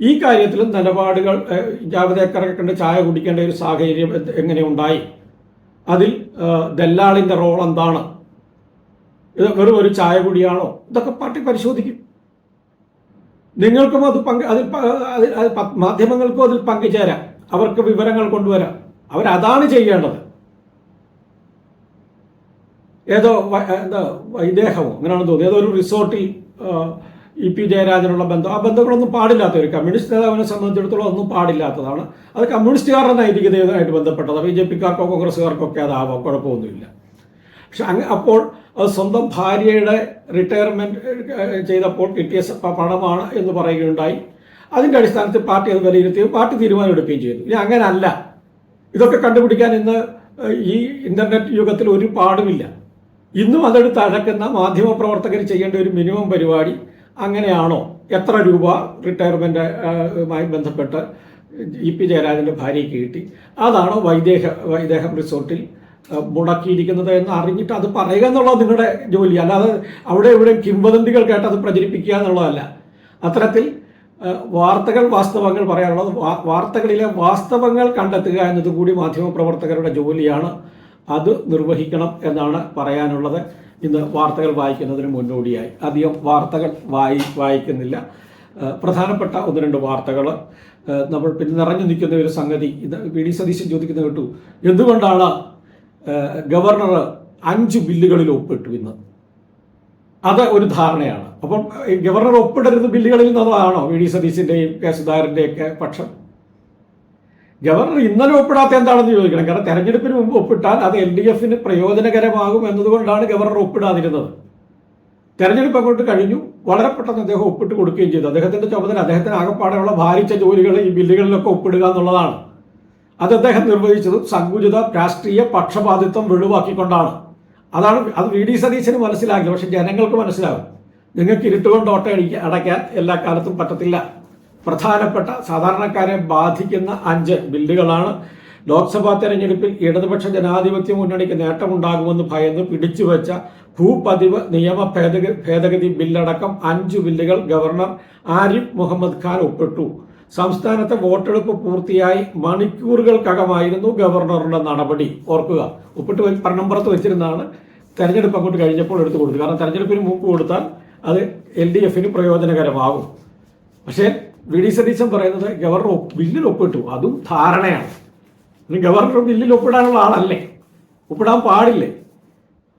ഈ കാര്യത്തിലും നിലപാടുകൾ ജാവദേക്കറെ കണ്ട് ചായ കുടിക്കേണ്ട ഒരു സാഹചര്യം എങ്ങനെ ഉണ്ടായി? അതിൽ ദല്ലാളിന്റെ റോൾ എന്താണ്? ഇത് വെറും ഒരു ചായ കുടിയാണോ? ഇതൊക്കെ പാർട്ടി പരിശോധിക്കും. നിങ്ങൾക്കും അത് പങ്ക് അതിൽ മാധ്യമങ്ങൾക്കും അതിൽ പങ്കുചേരാം. അവർക്ക് വിവരങ്ങൾ കൊണ്ടുവരാം. അവരതാണ് ചെയ്യേണ്ടത്. ഏതോ എന്താ വൈദേഹമോ അങ്ങനെയാണെന്ന് തോന്നുന്നു ഏതോ ഒരു റിസോർട്ടിൽ ഇ പി ജയരാജനുള്ള ബന്ധം. ആ ബന്ധങ്ങളൊന്നും പാടില്ലാത്ത ഒരു കമ്മ്യൂണിസ്റ്റ് നേതാവിനെ സംബന്ധിച്ചിടത്തോളം ഒന്നും പാടില്ലാത്തതാണ്. അത് കമ്മ്യൂണിസ്റ്റുകാരുടെ നൈതികതയുമായിട്ട് ബന്ധപ്പെട്ടത് ബി ജെ പിക്കാർക്കോ കോൺഗ്രസ്സുകാർക്കോ ഒക്കെ അതാവാം കുഴപ്പമൊന്നുമില്ല. പക്ഷെ അങ്ങ് അപ്പോൾ അത് സ്വന്തം ഭാര്യയുടെ റിട്ടയർമെന്റ് ചെയ്തപ്പോൾ കിട്ടിയ പണമാണ് എന്ന് പറയുകയുണ്ടായി. അതിന്റെ അടിസ്ഥാനത്തിൽ പാർട്ടി അത് വിലയിരുത്തുകയും പാർട്ടി തീരുമാനം എടുക്കുകയും ചെയ്തു. ഇനി അങ്ങനല്ല. ഇതൊക്കെ കണ്ടുപിടിക്കാൻ ഇന്ന് ഈ ഇന്റർനെറ്റ് യുഗത്തിൽ ഒരു പാടുമില്ല. ഇന്നും അതെടുത്ത് അടക്കുന്ന മാധ്യമ പ്രവർത്തകർ ചെയ്യേണ്ട ഒരു മിനിമം പരിപാടി അങ്ങനെയാണോ? എത്ര രൂപ റിട്ടയർമെന്റുമായി ബന്ധപ്പെട്ട് ഇ പി ജയരാജന്റെ ഭാര്യയ്ക്ക് കിട്ടി? അതാണോ വൈദേഹ വൈദേഹം റിസോർട്ടിൽ മുടക്കിയിരിക്കുന്നത് എന്ന് അറിഞ്ഞിട്ട് അത് പറയുക എന്നുള്ളത് നിങ്ങളുടെ ജോലി. അല്ലാതെ അവിടെ ഇവിടെ കിംവദന്തികൾ കേട്ട് അത് പ്രചരിപ്പിക്കുക എന്നുള്ളതല്ല. അത്തരത്തിൽ വാർത്തകൾ വാസ്തവങ്ങൾ പറയാനുള്ളത് വാർത്തകളിലെ വാസ്തവങ്ങൾ കണ്ടെത്തുക എന്നതുകൂടി മാധ്യമപ്രവർത്തകരുടെ ജോലിയാണ്. അത് നിർവഹിക്കണം എന്നാണ് പറയാനുള്ളത്. ഇന്ന് വാർത്തകൾ വായിക്കുന്നതിന് മുന്നോടിയായി. അധികം വാർത്തകൾ വായി വായിക്കുന്നില്ല. പ്രധാനപ്പെട്ട ഒന്ന് രണ്ട് വാർത്തകൾ. നമ്മൾ പിന്നെ നിറഞ്ഞു നിൽക്കുന്ന ഒരു സംഗതി. ഇത് വി ഡി സതീശൻ ചോദിക്കുന്നത് കേട്ടു. എന്തുകൊണ്ടാണ് ഗവർണർ അഞ്ച് ബില്ലുകളിൽ ഒപ്പിട്ടു ഇന്ന്. അത് ഒരു ധാരണയാണ്. അപ്പം ഗവർണർ ഒപ്പിടരുത് ബില്ലുകളിൽ നിന്നതാണോ വി ഡി സതീശിന്റെയും കെ സുധാകരന്റെയൊക്കെ പക്ഷം? ഗവർണർ ഇന്നലെ ഒപ്പിടാത്ത എന്താണെന്ന് ചോദിക്കണം. കാരണം തെരഞ്ഞെടുപ്പിന് മുമ്പ് ഒപ്പിട്ടാൽ അത് എൽ ഡി എഫിന് പ്രയോജനകരമാകും എന്നതുകൊണ്ടാണ് ഗവർണർ ഒപ്പിടാതിരുന്നത്. തെരഞ്ഞെടുപ്പ് അങ്ങോട്ട് കഴിഞ്ഞു. വളരെ പെട്ടെന്ന് അദ്ദേഹം ഒപ്പിട്ട് കൊടുക്കുകയും ചെയ്തു. അദ്ദേഹത്തിന്റെ ചുമതല അദ്ദേഹത്തിന് ആകെപ്പാടെയുള്ള ഭാരിച്ച ജോലികൾ ഈ ബില്ലുകളിലൊക്കെ ഒപ്പിടുക എന്നുള്ളതാണ്. അത് അദ്ദേഹം നിർവഹിച്ചത് സങ്കുചിത രാഷ്ട്രീയ പക്ഷപാതിത്വം വെളിവാക്കിക്കൊണ്ടാണ്. അതാണ് അത് വി ഡി സതീശന് മനസ്സിലാകില്ല പക്ഷെ ജനങ്ങൾക്ക് മനസ്സിലാകും. നിങ്ങൾക്ക് ഇരുട്ടുകൊണ്ട് ഓട്ട അടയ്ക്കാൻ എല്ലാ കാലത്തും പറ്റത്തില്ല. പ്രധാനപ്പെട്ട സാധാരണക്കാരെ ബാധിക്കുന്ന അഞ്ച് ബില്ലുകളാണ്. ലോക്സഭാ തെരഞ്ഞെടുപ്പിൽ ഇടതുപക്ഷ ജനാധിപത്യ മുന്നണിക്ക് നേട്ടമുണ്ടാകുമെന്ന് ഭയന്ന് പിടിച്ചുവെച്ച ഭൂപതിവ് നിയമ ഭേദഗതി ഭേദഗതി ബില്ലടക്കം അഞ്ചു ബില്ലുകൾ ഗവർണർ ആരിഫ് മുഹമ്മദ് ഖാൻ ഒപ്പിട്ടു. സംസ്ഥാനത്തെ വോട്ടെടുപ്പ് പൂർത്തിയായി മണിക്കൂറുകൾക്കകമായിരുന്നു ഗവർണറുടെ നടപടി. ഓർക്കുക ഉപ്പിട്ട് വെ- വെച്ചിരുന്നാണ് തെരഞ്ഞെടുപ്പ് അങ്ങോട്ട് കഴിഞ്ഞപ്പോൾ എടുത്തു കൊടുത്തു കാരണം തെരഞ്ഞെടുപ്പിന് മൂക്ക് കൊടുത്താൽ അത് എൽ ഡി എഫിന് പ്രയോജനകരമാകും. പക്ഷേ വി ഡി സതീശൻ പറയുന്നത് ഗവർണർ ബില്ലിൽ ഒപ്പിട്ടു. അതും ധാരണയാണ്. ഇനി ഗവർണർ ബില്ലിൽ ഒപ്പിടാനുള്ള ആളല്ലേ? ഒപ്പിടാൻ പാടില്ലേ?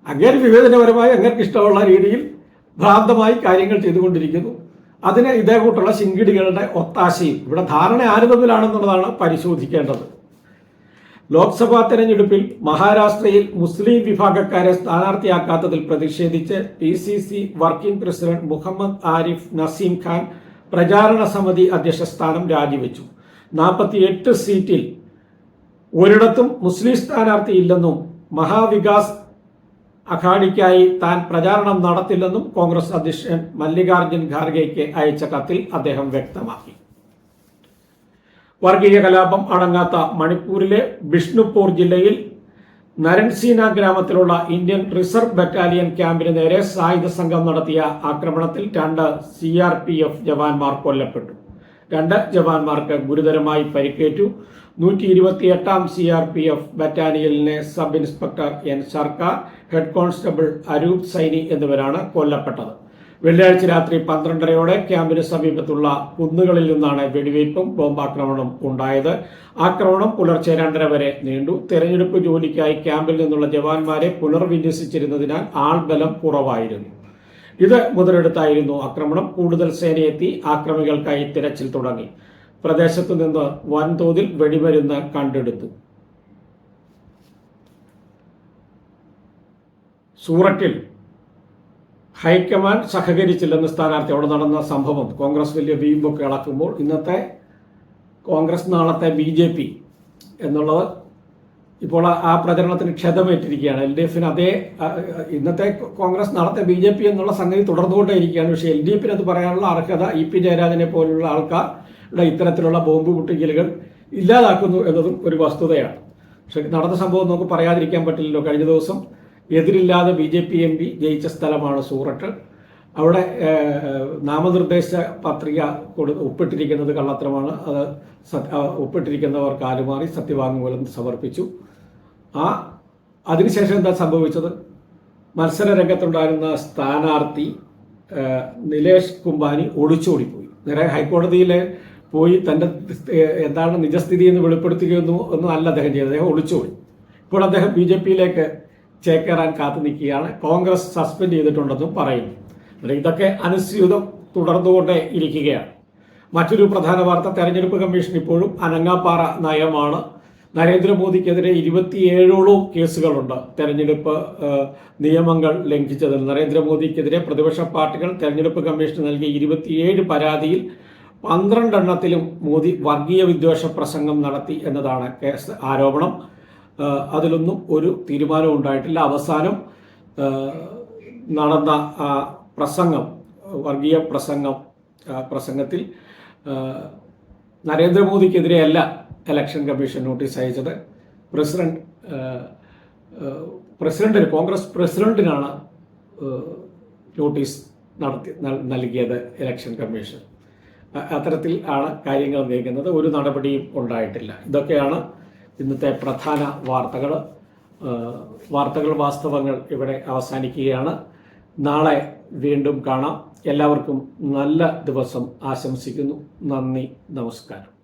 അങ്ങനെ വിവേചനപരമായി അങ്ങനെ ഇഷ്ടമുള്ള രീതിയിൽ ഭ്രാന്തമായി കാര്യങ്ങൾ ചെയ്തുകൊണ്ടിരിക്കുന്നു. അതിന് ഇതേ കൂട്ടുള്ള ശിങ്കിടികളുടെ ഒത്താശയും ഇവിടെ ധാരണ ആര് തമ്മിലാണെന്നുള്ളതാണ് പരിശോധിക്കേണ്ടത്. ലോക്സഭാ തെരഞ്ഞെടുപ്പിൽ മഹാരാഷ്ട്രയിൽ മുസ്ലിം വിഭാഗക്കാരെ സ്ഥാനാർത്ഥിയാക്കാത്തതിൽ പ്രതിഷേധിച്ച് P C C working president Muhammad Arif Naseem Khan പ്രചാരണ സമിതി അധ്യക്ഷ സ്ഥാനം രാജിവെച്ചു. നാൽപ്പത്തിയെട്ട് സീറ്റിൽ ഒരിടത്തും മുസ്ലിം സ്ഥാനാർത്ഥി ഇല്ലെന്നും മഹാവികാസ് അഘാഡിക്കായി താൻ പ്രചാരണം നടത്തില്ലെന്നും കോൺഗ്രസ് അധ്യക്ഷൻ മല്ലികാർജുൻ ഖാർഗെയ്ക്ക് അയച്ച കത്തിൽ അദ്ദേഹം വ്യക്തമാക്കി. വർഗീയ കലാപം അടങ്ങാത്ത മണിപ്പൂരിലെ ബിഷ്ണുപൂർ ജില്ലയിൽ നരൻസീന ഗ്രാമത്തിലുള്ള ഇന്ത്യൻ റിസർവ് ബറ്റാലിയൻ ക്യാമ്പിന് നേരെ സായുധ സംഘം നടത്തിയ ആക്രമണത്തിൽ രണ്ട് സി ആർ പി എഫ് ജവാന്മാർ കൊല്ലപ്പെട്ടു. രണ്ട് ജവാന്മാർക്ക് ഗുരുതരമായി പരിക്കേറ്റു. നൂറ്റി ഇരുപത്തിയെട്ടാം C R P F ബറ്റാലിയനിലെ sub inspector N Sarkar head constable Arup Saini എന്നിവരാണ് കൊല്ലപ്പെട്ടത്. വെള്ളിയാഴ്ച രാത്രി പന്ത്രണ്ടരയോടെ ക്യാമ്പിന് സമീപത്തുള്ള കുന്നുകളിൽ നിന്നാണ് വെടിവയ്പും ബോംബാക്രമണവും ഉണ്ടായത്. ആക്രമണം പുലർച്ചെ രണ്ടര വരെ നീണ്ടു. തെരഞ്ഞെടുപ്പ് ജോലിക്കായി ക്യാമ്പിൽ നിന്നുള്ള ജവാന്മാരെ പുനർവിന്യസിച്ചിരുന്നതിനാൽ ആൾബലം കുറവായിരുന്നു. ഇത് മുതലെടുത്തായിരുന്നു ആക്രമണം. കൂടുതൽ സേനയെത്തി ആക്രമികൾക്കായി തിരച്ചിൽ തുടങ്ങി. പ്രദേശത്തു നിന്ന് വൻതോതിൽ വെടിമരുന്ന് കണ്ടെടുത്തു. സൂററ്റിൽ ഹൈക്കമാൻഡ് സഹകരിച്ചില്ലെന്ന് സ്ഥാനാർത്ഥി അവിടെ നടന്ന സംഭവം കോൺഗ്രസ് വലിയ വീമ്പൊക്കെ ഇളക്കുമ്പോൾ ഇന്നത്തെ കോൺഗ്രസ് നാളത്തെ ബി ജെ പി എന്നുള്ളത് ഇപ്പോൾ ആ- ആ പ്രചരണത്തിന് ക്ഷതമേറ്റിരിക്കുകയാണ്. എൽ ഡി എഫിന് അതേ ഇന്നത്തെ കോൺഗ്രസ് നാളത്തെ ബി ജെ പി എന്നുള്ള സംഗതി തുടർന്നുകൊണ്ടേയിരിക്കുകയാണ്. പക്ഷേ എൽ ഡി എഫിന് അത് പറയാനുള്ള അർഹത ഇ പി ജയരാജനെ പോലുള്ള ആൾക്കാരുടെ ഇത്തരത്തിലുള്ള ബോംബ് പൊട്ടിക്കലുകൾ ഇല്ലാതാക്കുന്നു എന്നതും ഒരു വസ്തുതയാണ്. പക്ഷെ നടന്ന സംഭവം നമുക്ക് പറയാതിരിക്കാൻ പറ്റില്ലല്ലോ. കഴിഞ്ഞ ദിവസം എതിരില്ലാതെ B J P M P ജയിച്ച സ്ഥലമാണ് സൂററ്റ് അവിടെ നാമനിർദ്ദേശ പത്രിക കൊടു ഒപ്പിട്ടിരിക്കുന്നത് കള്ളത്തരമാണ്. അത് ഒപ്പിട്ടിരിക്കുന്നവർ കാലുമാറി സത്യവാങ്മൂലം സമർപ്പിച്ചു. ആ അതിനുശേഷം എന്താ സംഭവിച്ചത്? മത്സര രംഗത്തുണ്ടായിരുന്ന സ്ഥാനാർത്ഥി നിലേഷ് കുംബാനി ഒളിച്ചോടിപ്പോയി. നേരെ ഹൈക്കോടതിയിലെ പോയി തന്റെ എന്താണ് നിജസ്ഥിതി എന്ന് വെളിപ്പെടുത്തുകയെന്നു ഒന്നും അല്ല അദ്ദേഹം ചെയ്തത്. അദ്ദേഹം ഒളിച്ചോടി. ഇപ്പോൾ അദ്ദേഹം ബി ജെ പിയിലേക്ക് ചേക്കേറാൻ കാത്തു നിൽക്കുകയാണ്. കോൺഗ്രസ് സസ്പെൻഡ് ചെയ്തിട്ടുണ്ടെന്നും പറയുന്നു. ഇതൊക്കെ അനുസ്യൂതം തുടർന്നുകൊണ്ടേ ഇരിക്കുകയാണ്. മറ്റൊരു പ്രധാന വാർത്ത തെരഞ്ഞെടുപ്പ് കമ്മീഷൻ ഇപ്പോഴും അനങ്ങാപ്പാറ നയമാണ്. നരേന്ദ്രമോദിക്കെതിരെ ഇരുപത്തിയേഴോളം കേസുകളുണ്ട്. തെരഞ്ഞെടുപ്പ് നിയമങ്ങൾ ലംഘിച്ചതിൽ നരേന്ദ്രമോദിക്കെതിരെ പ്രതിപക്ഷ പാർട്ടികൾ തെരഞ്ഞെടുപ്പ് കമ്മീഷന് നൽകിയ ഇരുപത്തിയേഴ് പരാതിയിൽ പന്ത്രണ്ടെണ്ണത്തിലും മോദി വർഗീയ വിദ്വേഷ പ്രസംഗം നടത്തി എന്നതാണ് കേസ് ആരോപണം. അതിലൊന്നും ഒരു തീരുമാനവും ഉണ്ടായിട്ടില്ല. അവസാനം നടന്ന പ്രസംഗം വർഗീയ പ്രസംഗം പ്രസംഗത്തിൽ നരേന്ദ്രമോദിക്കെതിരെയല്ല ഇലക്ഷൻ കമ്മീഷൻ നോട്ടീസ് അയച്ചത്. പ്രസിഡന്റ് പ്രസിഡന്റിന് കോൺഗ്രസ് പ്രസിഡന്റിനാണ് നോട്ടീസ് നടത്തി നൽകിയത് ഇലക്ഷൻ കമ്മീഷൻ അത്തരത്തിൽ ആണ് കാര്യങ്ങൾ നീങ്ങുന്നത്. ഒരു നടപടിയും ഉണ്ടായിട്ടില്ല. ഇതൊക്കെയാണ് ഇന്നത്തെ പ്രധാന വാർത്തകൾ വാർത്തകൾ വാസ്തവങ്ങൾ ഇവിടെ അവസാനിക്കുകയാണ്. നാളെ വീണ്ടും കാണാം. എല്ലാവർക്കും നല്ല ദിവസം ആശംസിക്കുന്നു. നന്ദി നമസ്കാരം.